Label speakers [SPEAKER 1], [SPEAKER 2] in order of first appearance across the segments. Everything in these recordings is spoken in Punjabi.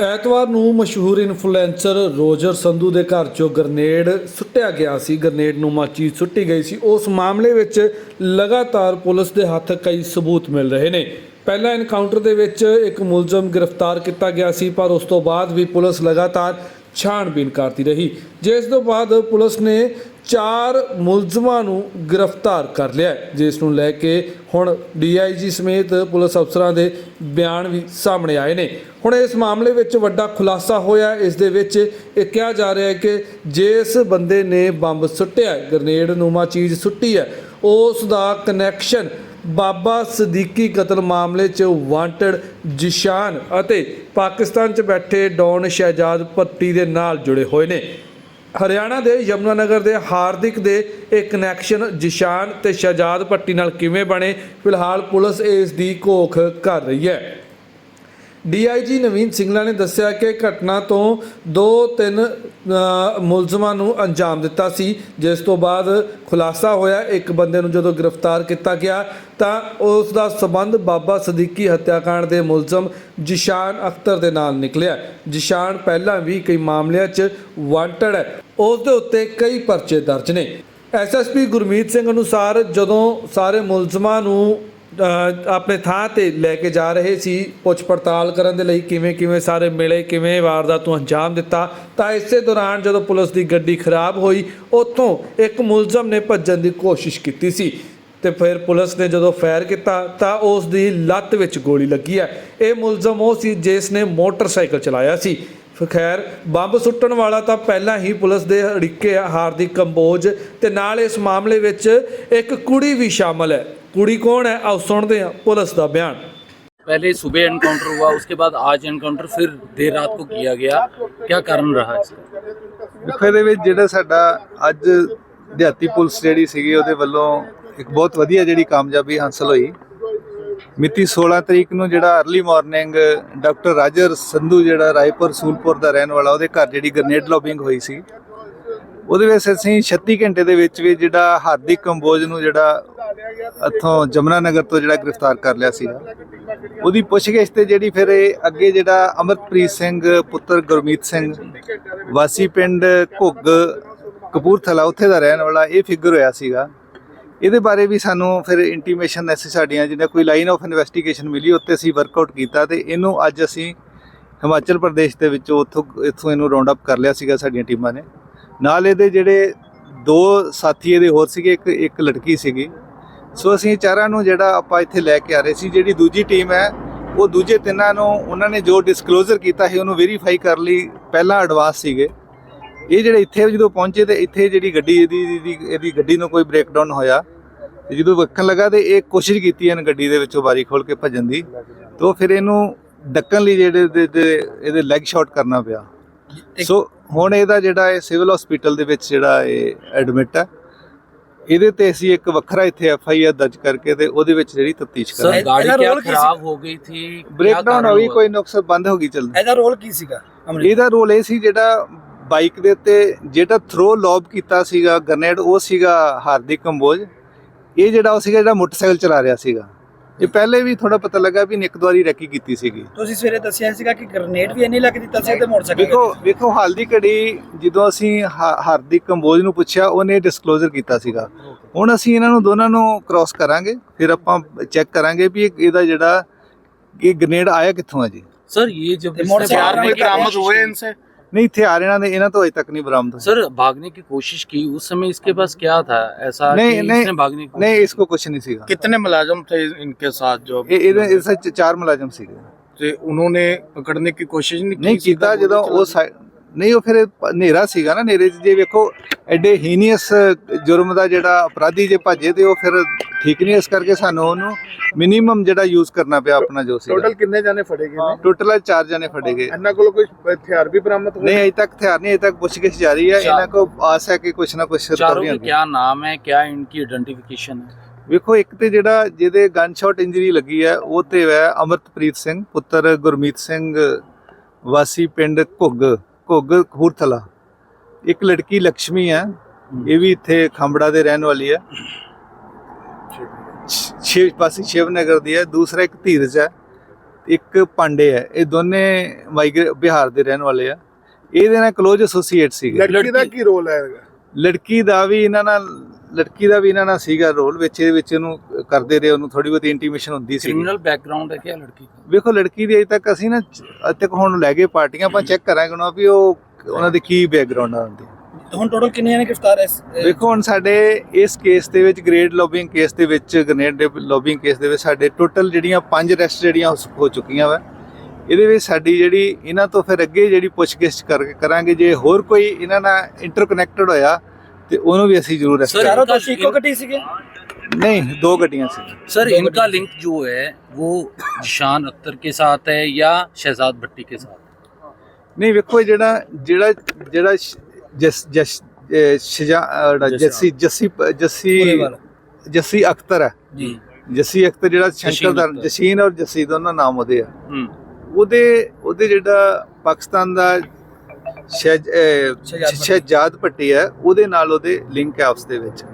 [SPEAKER 1] ਐਤਵਾਰ ਨੂੰ ਮਸ਼ਹੂਰ ਇਨਫਲੂਐਂਸਰ ਰੋਜਰ ਸੰਧੂ ਦੇ ਘਰ 'ਚੋਂ ਗ੍ਰਨੇਡ ਸੁੱਟਿਆ ਗਿਆ ਸੀ। ਗ੍ਰਨੇਡ ਨੂੰ ਮਾਚੀ ਸੁੱਟੀ ਗਈ ਸੀ। ਉਸ ਮਾਮਲੇ ਵਿੱਚ ਲਗਾਤਾਰ ਪੁਲਿਸ ਦੇ ਹੱਥ ਕਈ ਸਬੂਤ ਮਿਲ ਰਹੇ ਨੇ। ਪਹਿਲਾ ਐਨਕਾਊਂਟਰ ਦੇ ਵਿੱਚ ਇੱਕ ਮੁਲਜ਼ਮ ਗ੍ਰਿਫਤਾਰ ਕੀਤਾ ਗਿਆ ਸੀ, ਪਰ ਉਸ ਤੋਂ ਬਾਅਦ ਵੀ ਪੁਲਿਸ ਲਗਾਤਾਰ ਛਾਣਬੀਨ ਕਰਦੀ ਰਹੀ। ਜਿਸ ਤੋਂ ਬਾਅਦ ਪੁਲਿਸ ਨੇ ਚਾਰ ਮੁਲਜ਼ਮਾਂ ਨੂੰ ਗ੍ਰਿਫਤਾਰ ਕਰ ਲਿਆ ਜਿਸ ਨੂੰ ਲੈ ਕੇ ਹੁਣ ਡੀਆਈਜੀ ਸਮੇਤ ਪੁਲਿਸ ਅਫਸਰਾਂ ਦੇ ਬਿਆਨ ਵੀ ਸਾਹਮਣੇ ਆਏ ਨੇ। ਹੁਣ ਇਸ ਮਾਮਲੇ ਵਿੱਚ ਵੱਡਾ ਖੁਲਾਸਾ ਹੋਇਆ ਇਸ ਦੇ ਵਿੱਚ ਇਹ ਕਿਹਾ ਜਾ ਰਿਹਾ ਹੈ ਕਿ ਜਿਸ ਬੰਦੇ ਨੇ ਬੰਬ ਸੁੱਟਿਆ ਹੈ, ਗ੍ਰਨੇਡ ਨੂਮਾ ਚੀਜ਼ ਸੁੱਟੀ ਹੈ ਉਸ ਦਾ ਕਨੈਕਸ਼ਨ ਬਾਬਾ ਸਦੀਕੀ ਕਤਲ ਮਾਮਲੇ 'ਚ ਵਾਂਟਡ ਜਿਸ਼ਾਨ ਅਤੇ ਪਾਕਿਸਤਾਨ 'ਚ ਬੈਠੇ ਡੌਨ ਸ਼ਹਿਜਾਦ ਪੱਟੀ ਦੇ ਨਾਲ ਜੁੜੇ ਹੋਏ ਨੇ। ਹਰਿਆਣਾ ਦੇ ਯਮੁਨਾਨਗਰ ਦੇ ਹਾਰਦਿਕ ਦੇ ਇਹ ਕਨੈਕਸ਼ਨ ਜਿਸ਼ਾਨ ਤੇ ਸ਼ਹਿਜਾਦ ਪੱਟੀ ਨਾਲ ਕਿਵੇਂ ਬਣੇ? ਫਿਲਹਾਲ ਪੁਲਿਸ ਇਸ ਦੀ ਘੋਖ ਕਰ ਰਹੀ ਹੈ। ਡੀਆਈਜੀ ਨਵੀਨ ਸਿੰਘਲਾ ਨੇ ਦੱਸਿਆ ਕਿ ਘਟਨਾ ਤੋਂ 2-3 ਮੁਲਜ਼ਮਾਂ ਨੂੰ ਅੰਜਾਮ ਦਿੱਤਾ ਸੀ। ਜਿਸ ਤੋਂ ਬਾਅਦ ਖੁਲਾਸਾ ਹੋਇਆ। ਇੱਕ ਬੰਦੇ ਨੂੰ ਜਦੋਂ ਗ੍ਰਿਫਤਾਰ ਕੀਤਾ ਗਿਆ, ਤਾਂ ਉਸ ਦਾ ਸਬੰਧ ਬਾਬਾ ਸਦੀਕੀ ਹੱਤਿਆਕਾਂਡ ਦੇ ਮੁਲਜ਼ਮ ਜਿਸ਼ਾਨ ਅਖਤਰ ਦੇ ਨਾਲ ਨਿਕਲਿਆ। ਜਿਸ਼ਾਨ ਪਹਿਲਾਂ ਵੀ ਕਈ ਮਾਮਲਿਆਂ 'ਚ ਵਾਂਟਡ ਹੈ। ਉਸ ਦੇ ਉੱਤੇ ਕਈ ਪਰਚੇ ਦਰਜ ਨੇ। ਐਸਐਸਪੀ ਗੁਰਮੀਤ ਸਿੰਘ ਅਨੁਸਾਰ ਜਦੋਂ ਸਾਰੇ ਮੁਲਜ਼ਮਾਂ ਨੂੰ ਆਪਣੇ ਥਾਂ ਤੇ ਲੈ ਕੇ ਜਾ ਰਹੇ ਸੀ, ਪੁੱਛ ਪੜਤਾਲ ਕਰਨ ਦੇ ਲਈ ਕਿਵੇਂ ਕਿਵੇਂ ਸਾਰੇ ਮਿਲੇ, ਕਿਵੇਂ ਵਾਰਦਾਤ ਨੂੰ ਅੰਜਾਮ ਦਿੱਤਾ, ਤਾਂ ਇਸੇ ਦੌਰਾਨ ਜਦੋਂ ਪੁਲਿਸ ਦੀ ਗੱਡੀ ਖਰਾਬ ਹੋਈ, ਉੱਥੋਂ ਇੱਕ ਮੁਲਜ਼ਮ ਨੇ ਭੱਜਣ ਦੀ ਕੋਸ਼ਿਸ਼ ਕੀਤੀ ਸੀ। ਤੇ ਫਿਰ ਪੁਲਿਸ ਨੇ ਜਦੋਂ ਫਾਇਰ ਕੀਤਾ, ਤਾਂ ਉਸ ਦੀ ਲੱਤ ਵਿੱਚ ਗੋਲੀ ਲੱਗੀ ਹੈ। ਇਹ ਮੁਲਜ਼ਮ ਉਹ ਸੀ ਜਿਸ ਨੇ ਮੋਟਰਸਾਈਕਲ ਚਲਾਇਆ ਸੀ। ਫਿਰ ਖੈਰ ਬੰਬ ਸੁੱਟਣ ਵਾਲਾ ਤਾਂ ਪਹਿਲਾਂ ਹੀ ਪੁਲਿਸ ਦੇ ਅੜਿੱਕੇ ਆ ਹਾਰਦਿਕ ਕੰਬੋਜ ਤੇ ਨਾਲ ਇਸ ਮਾਮਲੇ ਵਿੱਚ ਇੱਕ ਕੁੜੀ ਵੀ ਸ਼ਾਮਲ ਹੈ ਕੁੜੀ ਕੌਣ ਹੈ ਆਓ ਸੁਣਦੇ ਹਾਂ ਪੁਲਿਸ ਦਾ ਬਿਆਨ
[SPEAKER 2] पहले सुबह एनकाउंटर हुआ उसके बाद आज एनकाउंटर फिर देर रात को किया गया क्या कारण रहा इसका
[SPEAKER 3] ਦੇਖੋ ਇਹਦੇ ਵਿੱਚ ਜਿਹੜਾ ਸਾਡਾ ਅੱਜ ਦਿਹਾਤੀ ਪੁਲਿਸ ਜਿਹੜੀ ਸੀਗੀ ਉਹਦੇ ਵੱਲੋਂ ਇੱਕ ਬਹੁਤ ਵਧੀਆ ਜਿਹੜੀ ਕਾਮਯਾਬੀ ਹਾਸਲ ਹੋਈ ਮਿਤੀ 16 ਤਰੀਕ ਨੂੰ ਜਿਹੜਾ early morning doctor Roger Sandhu ਜਿਹੜਾ ਰਾਏਪੁਰ ਸੂਲਪੁਰ ਦਾ ਰਹਿਣ ਵਾਲਾ, ਉਹਦੇ ਘਰ ਜਿਹੜੀ ਗ੍ਰਨੇਡ ਲੋਬਿੰਗ ਹੋਈ ਸੀ। ਉਹਦੇ ਵਿੱਚ ਅਸੀਂ 36 ਘੰਟੇ ਦੇ ਵਿੱਚ ਵੀ ਜਿਹੜਾ ਹਾਰਦਿਕ ਕੰਬੋਜ ਨੂੰ ਜਿਹੜਾ ਇੱਥੋਂ ਜਮਨਾ ਨਗਰ ਤੋਂ ਜਿਹੜਾ ਗ੍ਰਿਫਤਾਰ ਕਰ ਲਿਆ ਸੀ ਉਹਦੀ ਪੁੱਛਗਿੱਛ ਤੇ ਜਿਹੜੀ ਫਿਰ ਇਹ ਅੱਗੇ ਜਿਹੜਾ ਅਮਰਪ੍ਰੀਤ ਸਿੰਘ, ਪੁੱਤਰ ਗੁਰਮੀਤ ਸਿੰਘ, ਵਾਸੀ ਪਿੰਡ ਘੁੱਗ ਕਪੂਰਥਲਾ, ਉੱਥੇ ਦਾ ਰਹਿਣ ਵਾਲਾ ਇਹ ਫਿਗਰ ਹੋਇਆ ਸੀਗਾ। ਇਹਦੇ ਬਾਰੇ ਵੀ ਸਾਨੂੰ ਫਿਰ ਇੰਟੀਮੇਸ਼ਨ ਐਸੀ ਸਾਡੀਆਂ, ਜਿਹਨੇ ਕੋਈ ਲਾਈਨ ਆਫ ਇਨਵੈਸਟੀਗੇਸ਼ਨ ਮਿਲੀ, ਉੱਤੇ ਅਸੀਂ ਵਰਕਆਊਟ ਕੀਤਾ ਤੇ ਇਹਨੂੰ ਅੱਜ ਅਸੀਂ ਹਿਮਾਚਲ ਪ੍ਰਦੇਸ਼ ਦੇ ਵਿੱਚੋਂ ਉੱਥੋਂ, ਇੱਥੋਂ ਇਹਨੂੰ ਰਾਉਂਡ ਅਪ ਕਰ ਲਿਆ ਸੀਗਾ ਸਾਡੀਆਂ ਟੀਮਾਂ ਨੇ। ਨਾਲ ਇਹਦੇ ਜਿਹੜੇ ਦੋ ਸਾਥੀ ਇਹਦੇ ਹੋਰ ਸੀਗੇ, ਇੱਕ ਇੱਕ ਲੜਕੀ ਸੀਗੀ। ਸੋ ਅਸੀਂ ਚਾਰਾਂ ਨੂੰ ਜਿਹੜਾ ਆਪਾਂ ਇੱਥੇ ਲੈ ਕੇ ਆ ਰਹੇ ਸੀ, ਜਿਹੜੀ ਦੂਜੀ ਟੀਮ ਹੈ, ਉਹ ਦੂਜੇ ਤਿੰਨਾਂ ਨੂੰ ਉਹਨਾਂ ਨੇ ਜੋ ਡਿਸਕਲੋਜ਼ਰ ਕੀਤਾ ਸੀ, ਉਹਨੂੰ ਵੈਰੀਫਾਈ ਕਰ ਲਈ, ਪਹਿਲਾਂ ਐਡਵਾਂਸ ਸੀਗੇ। ਇਹ ਜਿਹੜੇ ਇੱਥੇ ਜਦੋਂ ਪਹੁੰਚੇ ਤੇ ਇੱਥੇ ਜਿਹੜੀ ਗੱਡੀ, ਇਹਦੀ ਇਹਦੀ ਗੱਡੀ ਨੂੰ ਕੋਈ ਬ੍ਰੇਕਡਾਊਨ ਹੋਇਆ ਤੇ ਜਦੋਂ ਵੇਖਣ ਲਗਾ ਤੇ ਇਹ ਕੋਸ਼ਿਸ਼ ਕੀਤੀ ਇਹਨ ਗੱਡੀ ਦੇ ਵਿੱਚੋਂ ਬਾਰੀ ਖੋਲ ਕੇ ਭੱਜਣ ਦੀ ਤੋਂ ਫਿਰ ਇਹਨੂੰ ਡੱਕਣ ਲਈ ਜਿਹੜੇ ਇਹਦੇ ਲੈਗ ਸ਼ਾਟ ਕਰਨਾ ਪਿਆ। ਸੋ ਹੁਣ ਇਹਦਾ ਜਿਹੜਾ ਇਹ ਸਿਵਲ ਹਸਪੀਟਲ ਦੇ ਵਿੱਚ ਜਿਹੜਾ ਇਹ ਐਡਮਿਟ ਹੈ ਇਹਦੇ ਤੇ ਅਸੀਂ ਇੱਕ ਵੱਖਰਾ ਇੱਥੇ ਐਫ ਆਈ ਆਰ ਦਰਜ ਕਰਕੇ ਤੇ ਉਹਦੇ ਵਿੱਚ ਜਿਹੜੀ ਤਫਤੀਸ਼ ਕਰਾਂਗੇ।
[SPEAKER 4] ਸਰ ਗਾੜੀ
[SPEAKER 2] ਕਿਆ ਖਰਾਬ ਹੋ ਗਈ ਸੀ
[SPEAKER 3] ਬ੍ਰੇਕਡਾਊਨ ਹੋ ਗਈ ਕੋਈ ਨੁਕਸ ਬੰਦ ਹੋ ਗਈ ਚੱਲਦੀ
[SPEAKER 4] ਇਹਦਾ ਰੋਲ ਕੀ ਸੀਗਾ
[SPEAKER 3] ਇਹਦਾ ਰੋਲ ਇਹ ਸੀ ਜਿਹੜਾ ਬਾਈਕ ਦੇ ਉੱਤੇ ਜਿਹੜਾ ਥਰੋ ਲੌਬ ਕੀਤਾ ਸੀਗਾ ਗ੍ਰਨੇਡ ਉਹ ਸੀਗਾ ਹਾਰਦਿਕ ਕੰਬੋਜ। ਇਹ ਜਿਹੜਾ ਉਹ ਸੀਗਾ ਜਿਹੜਾ ਮੋਟਰਸਾਈਕਲ ਚਲਾ ਰਿਹਾ ਸੀਗਾ। ਇਹ ਪਹਿਲੇ ਵੀ ਥੋੜਾ ਪਤਾ ਲੱਗਾ ਵੀ ਨਿੱਕ ਦੁਆਰੀ ਰੈਕੀ ਕੀਤੀ ਸੀਗੀ।
[SPEAKER 4] ਤੁਸੀਂ ਸਵੇਰੇ ਦੱਸਿਆ ਸੀਗਾ ਕਿ ਗ੍ਰਨੇਡ ਵੀ ਇੰਨੀ ਲੱਗ ਦਿੱਤਾ ਸੀ ਤੇ ਮੋਟਰਸਾਈਕਲ
[SPEAKER 3] ਵੇਖੋ ਵੇਖੋ ਹਾਲ ਦੀ ਘੜੀ ਜਦੋਂ ਅਸੀਂ ਹਾਰਦਿਕ ਕੰਬੋਜ ਨੂੰ ਪੁੱਛਿਆ ਉਹਨੇ ਡਿਸਕਲੋਜ਼ਰ ਕੀਤਾ ਸੀਗਾ। ਹੁਣ ਅਸੀਂ ਇਹਨਾਂ ਨੂੰ ਦੋਨਾਂ ਨੂੰ ਕ੍ਰਾਸ ਕਰਾਂਗੇ ਫਿਰ ਆਪਾਂ ਚੈੱਕ ਕਰਾਂਗੇ ਵੀ ਇਹਦਾ ਜਿਹੜਾ ਇਹ ਗ੍ਰਨੇਡ ਆਇਆ ਕਿੱਥੋਂ ਆ ਜੀ।
[SPEAKER 4] ਸਰ
[SPEAKER 2] ਇਹ
[SPEAKER 4] ਜਬ
[SPEAKER 2] ਮੋਟਰਸਾਈਕਲ
[SPEAKER 4] ਬਰਾਮਦ
[SPEAKER 2] ਹੋਏ
[SPEAKER 4] ਇਨਸੇ।
[SPEAKER 3] नहीं थे हरियाणा ने इन्हें तो अभी तक नहीं बरामद
[SPEAKER 2] सर भागने की कोशिश की उस समय इसके पास क्या था ऐसा
[SPEAKER 3] नहीं नहीं
[SPEAKER 2] भागने की
[SPEAKER 3] नहीं इसको कुछ नहीं सीखा
[SPEAKER 5] कितने मुलाजम थे इनके साथ जो
[SPEAKER 3] इससे चार मुलाजम सीखे ਤੇ
[SPEAKER 5] ਉਹਨਾਂ ਨੇ ਪਕੜਨੇ ਦੀ ਕੋਸ਼ਿਸ਼ ਨਹੀਂ ਕੀਤੀ
[SPEAKER 3] ਨਹੀਂ ਕੀਤਾ ਜਦੋਂ ਉਹ ਨਹੀਂ ਉਹ ਫਿਰ ਹਨੇਰਾ ਸੀਗਾ ਨਾ ਹਨੇਰੇ ਜੇ ਵੇਖੋ ਐਡੇ ਹੀਨੀਅਸ ਜੁਰਮ ਦਾ ਜਿਹੜਾ ਅਪਰਾਧੀ ਜੇ ਭਾਜੇ ਤੇ ਉਹ ਫਿਰ ਠੀਕ ਨਹੀਂ ਇਸ ਕਰਕੇ ਸਾਨੂੰ ਉਹਨੂੰ ਮਿਨੀਮਮ ਜਿਹੜਾ ਯੂਜ਼ ਕਰਨਾ ਪਿਆ ਆਪਣਾ ਜੋ ਸੀ
[SPEAKER 5] ਟੋਟਲ ਕਿੰਨੇ ਜਾਨੇ ਫੜੇ ਗਏ ਨੇ?
[SPEAKER 3] ਟੋਟਲ ਚਾਰ ਜਾਨੇ ਫੜੇ ਗਏ।
[SPEAKER 5] ਇਹਨਾਂ ਕੋਲ ਕੋਈ ਹਥਿਆਰ ਵੀ ਬਰਾਮਦ ਹੋਏ?
[SPEAKER 3] ਨਹੀਂ ਅਜੇ ਤੱਕ ਹਥਿਆਰ ਨਹੀਂ ਅਜੇ ਤੱਕ ਪੁੱਛਗਿੱਛ ਜਾਰੀ ਹੈ। ਇਹਨਾਂ ਕੋ ਆਸ ਹੈ ਕਿ ਕੁਛ ਨਾ ਕੁਛ ਚਾਰੋਂ
[SPEAKER 2] ਕੀ ਨਾਮ ਹੈ ਕੀ ਇਨਕੀ ਆਇਡੈਂਟੀਫਿਕੇਸ਼ਨ ਹੈ?
[SPEAKER 3] ਵੇਖੋ ਇੱਕ ਤੇ ਜਿਹੜਾ ਜਿਹਦੇ ਗਨ ਸ਼ਾਟ ਇੰਜਰੀ ਲੱਗੀ ਹੈ ਉਹ ਤੇ ਹੈ ਅਮਰਤਪ੍ਰੀਤ ਸਿੰਘ ਪੁੱਤਰ ਗੁਰਮੀਤ ਸਿੰਘ ਵਾਸੀ ਪਿੰਡ ਘੁੱਗ। ਘੁੱਗ ਕਪੂਰਥਲਾ। ਇੱਕ ਲੜਕੀ ਲక్ష్ਮੀ ਹੈ। ਇਹ ਵੀ ਇੱਥੇ ਖੰਬੜਾ ਦੇ ਰਹਿਣ ਵਾਲੀ ਹੈ। ਸ਼ਿਵ ਪਾਸੀ ਸ਼ਿਵ ਨਗਰ ਦੀ ਹੈ। ਦੂਸਰਾ ਇੱਕ ਧੀਰਜ ਹੈ। ਇੱਕ ਪਾਂਡੇ ਹੈ। ਇਹ ਦੋਨੇ ਮਾਈਗ੍ਰੇ ਬਿਹਾਰ ਦੇ ਰਹਿਣ ਵਾਲੇ ਆ। ਇਹਦੇ ਨਾਲ ਕਲੋਜ ਐਸੋਸੀਏਟ ਸੀਗੇ।
[SPEAKER 5] ਲੜਕੀ ਦਾ ਕੀ ਰੋਲ ਹੈ
[SPEAKER 3] ਲੜਕੀ ਦਾ ਵੀ ਇਹਨਾਂ ਨਾਲ ਲੜਕੀ ਦਾ ਵੀ ਇਹਨਾਂ ਨਾਲ ਸੀਗਾ ਰੋਲ ਵਿੱਚ ਇਹਦੇ ਵਿੱਚ ਇਹਨੂੰ ਕਰਦੇ ਰਹੇ ਉਹਨੂੰ ਥੋੜੀ ਬਹੁਤੀ ਇੰਟੀਮੇਸ਼ਨ ਹੁੰਦੀ ਸੀ
[SPEAKER 2] ਕ੍ਰਿਮੀਨਲ ਬੈਕਗ੍ਰਾਉਂਡ ਹੈ ਕਿ ਲੜਕੀ
[SPEAKER 3] ਵੇਖੋ ਲੜਕੀ ਦੀ ਅਜੇ ਤੱਕ ਅਸੀਂ ਨਾ ਅੱਜ ਤੱਕ ਹੁਣ ਲੈ ਗਏ ਪਾਰਟੀਆਂ ਆਪਾਂ ਚੈੱਕ ਕਰਾਂਗੇ ਨਾ ਵੀ ਉਹ ਉਹਨਾਂ ਦੀ ਕੀ ਬੈਕਗ੍ਰਾਉਂਡ ਆ ਹੁੰਦੀ
[SPEAKER 4] ਹੁਣ ਟੋਟਲ ਕਿੰਨੇ ਨੇ ਗ੍ਰਿਫਤਾਰ ਇਸ
[SPEAKER 3] ਵੇਖੋ ਹੁਣ ਸਾਡੇ ਇਸ ਕੇਸ ਦੇ ਵਿੱਚ ਗ੍ਰੇਡ ਲੌਬਿੰਗ ਕੇਸ ਦੇ ਵਿੱਚ ਗ੍ਰੇਡ ਲੌਬਿੰਗ ਕੇਸ ਦੇ ਵਿੱਚ ਸਾਡੇ ਟੋਟਲ ਜਿਹੜੀਆਂ ਪੰਜ ਅਰੈਸਟ ਜਿਹੜੀਆਂ ਹੋ ਚੁੱਕੀਆਂ ਵਾ। ਇਹਦੇ ਵਿੱਚ ਸਾਡੀ ਜਿਹੜੀ ਇਹਨਾਂ ਤੋਂ ਫਿਰ ਅੱਗੇ ਜਿਹੜੀ ਪੁੱਛਗਿੱਛ ਕਰਾਂਗੇ ਜੇ ਹੋਰ ਕੋਈ ਇਹਨਾਂ ਨਾਲ ਇੰਟਰਕਨੈਕਟਡ ਹੋਇਆ ਤੇ ਉਹਨੂੰ ਵੀ ਅਸੀਂ ਜ਼ਰੂਰ arrest
[SPEAKER 2] Sir,
[SPEAKER 4] ਚਾਰੋਂ
[SPEAKER 3] ਕਰਾਂਗੇ
[SPEAKER 4] ਦੋਸ਼ੀ ਇੱਕੋ ਗੱਡੀ ਸੀਗੇ
[SPEAKER 3] ਨਹੀਂ ਦੋ ਗੱਡੀਆਂ ਸੀ
[SPEAKER 2] सर इनका लिंक जो है वो जिशान अख्तर के साथ है या शहजाद भट्टी के साथ
[SPEAKER 3] ਨਹੀਂ ਵੇਖੋ ਇਹ ਜਿਹੜਾ ਜਿਹੜਾ ਜਿਹੜਾ ਸ਼- ਜਸ ਜਸ ਅਹ ਸ਼ਜਾ ਅਹ ਜੱਸੀ ਜੱਸੀ ਜੱਸੀ
[SPEAKER 4] ਪੁਰੇਵਾਲ।
[SPEAKER 3] ਜੱਸੀ ਅਖਤਰ ਹੈ
[SPEAKER 2] जी
[SPEAKER 3] ਜੱਸੀ ਅਖਤਰ ਜਿਹੜਾ
[SPEAKER 2] ਜਸੀਨ
[SPEAKER 3] ਸ਼ੰਕਰ ਦਾ
[SPEAKER 2] ਅਖਤਰ।
[SPEAKER 3] ਜਸੀਨ ਔਰ ਜੱਸੀ ਦੋਨਾਂ ਨਾਮ ਉਹਦੇ ਆ
[SPEAKER 2] हम्म
[SPEAKER 3] ਉਹਦੇ ਉਹਦੇ ਜਿਹੜਾ ਪਾਕਿਸਤਾਨ ਦਾ ਸ਼ਹਿਜ ਅਹ
[SPEAKER 4] ਸ਼ਹਿਜਾਦ।
[SPEAKER 3] ਸ਼ਹਿਜਾਦ ਭੱਟੀ ਹੈ। ਉਹਦੇ ਨਾਲ ਉਹਦੇ ਲਿੰਕ ਹੈ ਆਪਸ ਦੇ ਵਿੱਚ।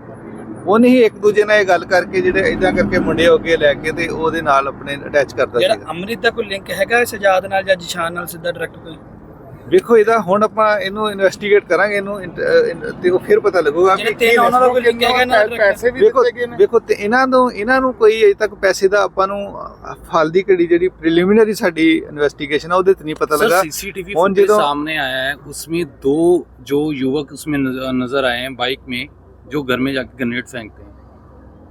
[SPEAKER 3] ਉਹਨੇ ਹੀ ਇੱਕ ਦੂਜੇ ਨਾਲ ਇਹ ਗੱਲ ਕਰਕੇ ਜਿਹੜੇ ਇਦਾਂ ਕਰਕੇ ਮੁੰਡੇ ਹੋ ਕੇ ਲੈ ਕੇ ਤੇ ਉਹਦੇ ਨਾਲ ਆਪਣੇ ਅਟੈਚ ਕਰਦਾ
[SPEAKER 4] ਜਿਹੜਾ
[SPEAKER 3] ਸੀਗਾ।
[SPEAKER 4] ਅੰਮ੍ਰਿਤ ਦਾ ਕੋਈ ਲਿੰਕ ਹੈਗਾ ਸਜਾਦ ਨਾਲ ਜਾਂ ਜਿਸ਼ਾਨ ਨਾਲ ਸਿੱਧਾ ਡਾਇਰੈਕਟ ਕੋਈ?
[SPEAKER 3] ਵੇਖੋ ਇਹਦਾ ਹੁਣ ਆਪਾਂ ਇਹਨੂੰ ਇਨਵੈਸਟੀਗੇਟ ਕਰਾਂਗੇ ਇਹਨੂੰ ਇੰਟ- ਅਹ ਇਨ- ਤੇ ਉਹ ਫਿਰ ਪਤਾ ਲੱਗੂਗਾ
[SPEAKER 4] ਜਿਹੜੇ
[SPEAKER 3] ਕਿ
[SPEAKER 4] ਤਿੰਨ ਉਹਨਾਂ ਦਾ ਕੋਈ ਲਿੰਕ ਹੈਗਾ ਨਾ
[SPEAKER 5] ਪੈਸੇ ਵੀ
[SPEAKER 3] ਵੇਖੋ
[SPEAKER 5] ਦਿੱਤੇ ਗਏ ਨੇ
[SPEAKER 3] ਵੇਖੋ ਤੇ ਇਹਨਾਂ ਨੂੰ ਇਹਨਾਂ ਨੂੰ ਕੋਈ ਅਜੇ ਤੱਕ ਪੈਸੇ ਦਾ ਆਪਾਂ ਨੂੰ ਫਲ ਦੀ ਘੜੀ ਜਿਹੜੀ ਪ੍ਰੀਲਿਮਿਨਰੀ ਸਾਡੀ ਇਨਵੈਸਟੀਗੇਸ਼ਨ ਆ ਉਹਦੇ ਤੇ ਨਹੀਂ ਪਤਾ
[SPEAKER 2] सर
[SPEAKER 3] ਲੱਗਾ
[SPEAKER 2] सीसीटीवी
[SPEAKER 3] कौन
[SPEAKER 2] फुटेज
[SPEAKER 3] जिधर-
[SPEAKER 2] सामने आया है उसमें दो जो युवक उसमें नजर नजर आए हैं बाइक में जो घर में जाके ग्रेनेड फेंकते हैं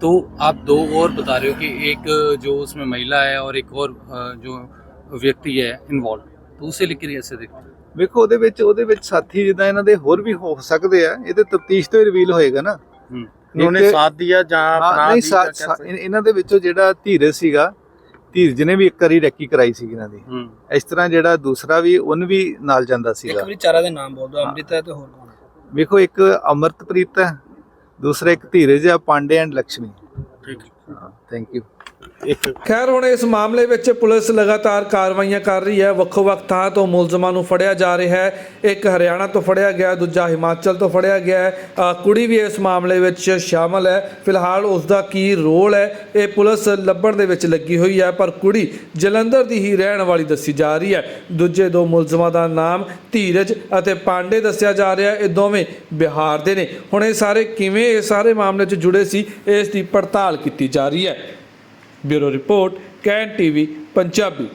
[SPEAKER 2] तो आप दो और बता रहे हो कि एक जो उसमें महिला है और एक और अ, जो व्यक्ति है इन्वॉल्व ਦੂਸਰੇ ਲਿਖ ਰਿਹਾ ਸੇ ਦੇਖੋ
[SPEAKER 3] ਵੇਖੋ ਉਹਦੇ ਵਿੱਚ ਉਹਦੇ ਵਿੱਚ ਸਾਥੀ ਜਿੱਦਾਂ ਇਹਨਾਂ ਦੇ ਹੋਰ ਵੀ ਹੋ ਸਕਦੇ ਆ ਇਹਦੇ ਤਫਤੀਸ਼ ਤੋਂ ਰਿਵੀਲ ਹੋਏਗਾ ਨਾ।
[SPEAKER 5] ਉਹਨੇ ਸਾਥ ਦਿਆ
[SPEAKER 3] ਜਾਂ
[SPEAKER 5] ਆਪਣਾ
[SPEAKER 3] ਨਹੀਂ ਸਾਥ ਇਹਨਾਂ ਦੇ ਵਿੱਚੋਂ ਜਿਹੜਾ ਧੀਰਜ ਸੀਗਾ ਧੀਰਜ ਨੇ ਵੀ ਇੱਕ ਵਾਰੀ ਰੈਕੀ ਕਰਾਈ ਸੀ ਇਹਨਾਂ ਦੀ। ਇਸ ਤਰ੍ਹਾਂ ਜਿਹੜਾ ਦੂਸਰਾ ਵੀ ਉਹਨ ਵੀ ਨਾਲ ਜਾਂਦਾ ਸੀਗਾ।
[SPEAKER 4] ਇੱਕ ਵਾਰੀ ਚਾਰਾ ਦੇ ਨਾਮ ਬੋਲ ਦੋ ਅੰਮ੍ਰਿਤਾ ਤੇ ਹੋਰ ਕੌਣ
[SPEAKER 3] ਵੇਖੋ ਇੱਕ ਅਮਰਤਪ੍ਰੀਤ ਹੈ ਦੂਸਰਾ ਇੱਕ ਧੀਰਜ ਹੈ ਪਾਂਡੇ ਐਂਡ ਲక్ష్ਮੀ
[SPEAKER 2] ਠੀਕ
[SPEAKER 3] ਹੈ। ਥੈਂਕ ਯੂ
[SPEAKER 1] ਖੈਰ ਹੁਣ ਇਸ ਮਾਮਲੇ ਵਿੱਚ ਪੁਲਿਸ ਲਗਾਤਾਰ ਕਾਰਵਾਈਆਂ ਕਰ ਰਹੀ ਹੈ। ਵੱਖੋ-ਵੱਖ ਥਾਂ ਤੋਂ ਮੁਲਜ਼ਮਾਂ ਨੂੰ ਫੜਿਆ ਜਾ ਰਿਹਾ ਹੈ। ਇੱਕ ਹਰਿਆਣਾ ਤੋਂ ਫੜਿਆ ਗਿਆ ਦੂਜਾ ਹਿਮਾਚਲ ਤੋਂ ਫੜਿਆ ਗਿਆ ਹੈ। ਅ, ਕੁੜੀ ਵੀ ਇਸ ਮਾਮਲੇ ਵਿੱਚ ਸ਼ਾਮਲ ਹੈ। ਫਿਲਹਾਲ ਉਸ ਦਾ ਕੀ ਰੋਲ ਹੈ ਇਹ ਪੁਲਿਸ ਲੱਭਣ ਦੇ ਵਿੱਚ ਲੱਗੀ ਹੋਈ ਹੈ ਪਰ ਕੁੜੀ ਜਲੰਧਰ ਦੀ ਹੀ ਰਹਿਣ ਵਾਲੀ ਦੱਸੀ ਜਾ ਰਹੀ ਹੈ। ਦੂਜੇ ਦੋ ਮੁਲਜ਼ਮਾਂ ਦਾ ਨਾਮ ਧੀਰਜ ਅਤੇ ਪਾਂਡੇ ਦੱਸਿਆ ਜਾ ਰਿਹਾ ਹੈ। ਇਹ ਦੋਵੇਂ ਬਿਹਾਰ ਦੇ ਨੇ। ਹੁਣ ਇਹ ਸਾਰੇ ਕਿਵੇਂ ਇਹ ਸਾਰੇ ਮਾਮਲੇ 'ਚ ਜੁੜੇ ਸੀ ਇਸ ਦੀ ਪੜਤਾਲ ਕੀਤੀ ਜਾ ਰਹੀ ਹੈ। Bureau report can TV Punjabi.